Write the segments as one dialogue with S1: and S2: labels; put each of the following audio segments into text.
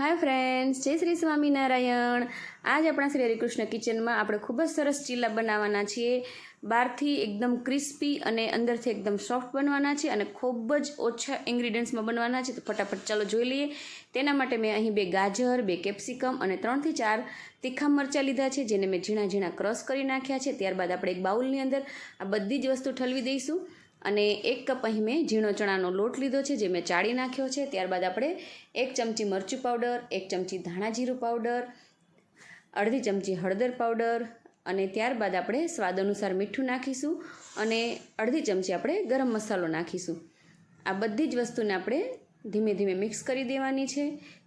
S1: Hi friends, જય શ્રી સ્વામિનારાયણ. આજ આપણા શ્રી હરિકૃષ્ણ કિચનમાં આપણે ખૂબ જ સરસ ચીલા બનાવવાના છીએ. બહારથી એકદમ ક્રિસ્પી અને અંદરથી એકદમ સોફ્ટ બનવાના છે અને ખૂબ જ ઓછા ઇન્ગ્રીડિયન્ટ્સમાં બનવાના છે. તો ફટાફટ ચાલો જોઈ લઈએ. તેના માટે મેં અહીં બે ગાજર, બે કેપ્સિકમ અને ત્રણથી ચાર તીખા મરચાં લીધા છે, જેને મેં ઝીણા ઝીણા ક્રશ કરી નાખ્યા છે. ત્યારબાદ આપણે એક બાઉલની અંદર આ બધી જ વસ્તુ ઠલવી દઈશું. અને એક કપ અહીં મેં ઝીણો ચણાનો લોટ લીધો છે, જે મેં ચાળી નાખ્યો છે. ત્યારબાદ આપણે એક ચમચી મરચું પાવડર, એક ચમચી ધાણા જીરું પાવડર, અડધી ચમચી હળદર પાવડર અને ત્યારબાદ આપણે સ્વાદ અનુસાર મીઠું નાખીશું અને અડધી ચમચી આપણે ગરમ મસાલો નાખીશું. આ બધી જ વસ્તુને આપણે ધીમે ધીમે મિક્સ કરી દેવાની છે.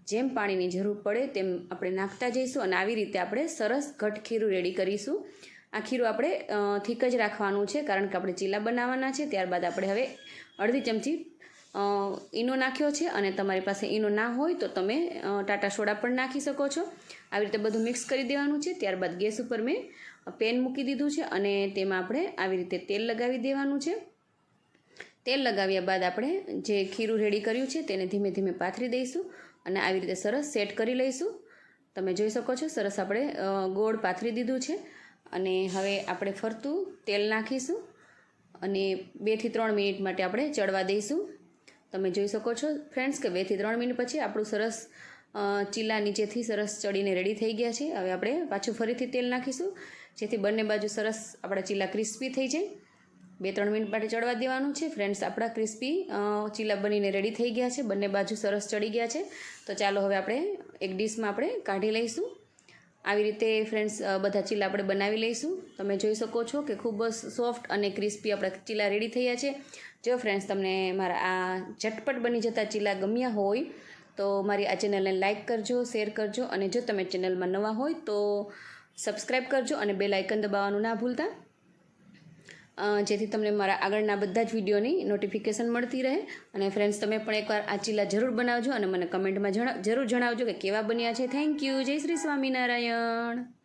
S1: જેમ પાણીની જરૂર પડે તેમ આપણે નાખતા જઈશું અને આવી રીતે આપણે સરસ ઘટ ખીરું રેડી કરીશું. આ ખીરું આપણે થીક જ રાખવાનું છે, કારણ કે આપણે ચીલા બનાવવાના છે, ત્યારબાદ આપણે હવે અડધી ચમચી ઈનો નાખ્યો છે, અને તમારી પાસે ઈનો ના હોય તો તમે ટાટા સોડા પણ નાખી શકો છો. આવી રીતે બધું મિક્સ કરી દેવાનું છે, ત્યારબાદ ગેસ ઉપર મેં પેન મૂકી દીધું છે, અને તેમાં આપણે આવી રીતે તેલ લગાવી દેવાનું છે. તેલ લગાવ્યા બાદ આપણે જે ખીરું રેડી કર્યું છે, તેને ધીમે ધીમે પાથરી દઈશું, અને આવી રીતે સરસ સેટ કરી લઈશું. તમે જોઈ શકો છો, સરસ આપણે ગોળ પાથરી દીધું છે. અને હવે આપણે ફરતું તેલ નાખીશું અને બેથી ત્રણ મિનિટ માટે આપણે ચડવા દઈશું. તમે જોઈ શકો છો ફ્રેન્ડ્સ કે બેથી ત્રણ મિનિટ પછી આપણું સરસ ચીલા નીચેથી સરસ ચડીને રેડી થઈ ગયા છે. હવે આપણે પાછું ફરીથી તેલ નાખીશું, જેથી બંને બાજુ સરસ આપણા ચીલા ક્રિસ્પી થઈ જાય. બે ત્રણ મિનિટ માટે ચડવા દેવાનું છે. ફ્રેન્ડ્સ, આપણા ક્રિસ્પી ચીલા બનીને રેડી થઈ ગયા છે. બંને બાજુ સરસ ચડી ગયા છે. તો ચાલો હવે આપણે એક ડીશમાં આપણે કાઢી લઈશું. આવી રીતે ફ્રેન્ડ્સ બધા ચીલા આપણે બનાવી લઈશું. તમે જોઈ શકો છો કે ખૂબ જ સોફ્ટ અને ક્રિસ્પી આપણા ચીલા રેડી થયા છે. જો ફ્રેન્ડ્સ તમને મારા આ ઝટપટ બની જતા ચીલા ગમ્યા હોય, તો મારી આ ચેનલને લાઇક કરજો શેર કરજો અને જો તમે ચેનલમાં નવા હોય, તો સબસ્ક્રાઈબ કરજો અને બે લાઇકન દબાવવાનું ના ભૂલતા. જેથી તમને મારા આગળના બધા જ વિડીયોની નોટિફિકેશન મળતી રહે. અને ફ્રેન્ડ્સ તમે પણ એકવાર આ ચીલા જરૂર બનાવજો અને મને કમેન્ટમાં જણા, જરૂર જણાવજો કે કેવા બન્યા છે. થેન્ક યુ જય શ્રી સ્વામિનારાયણ.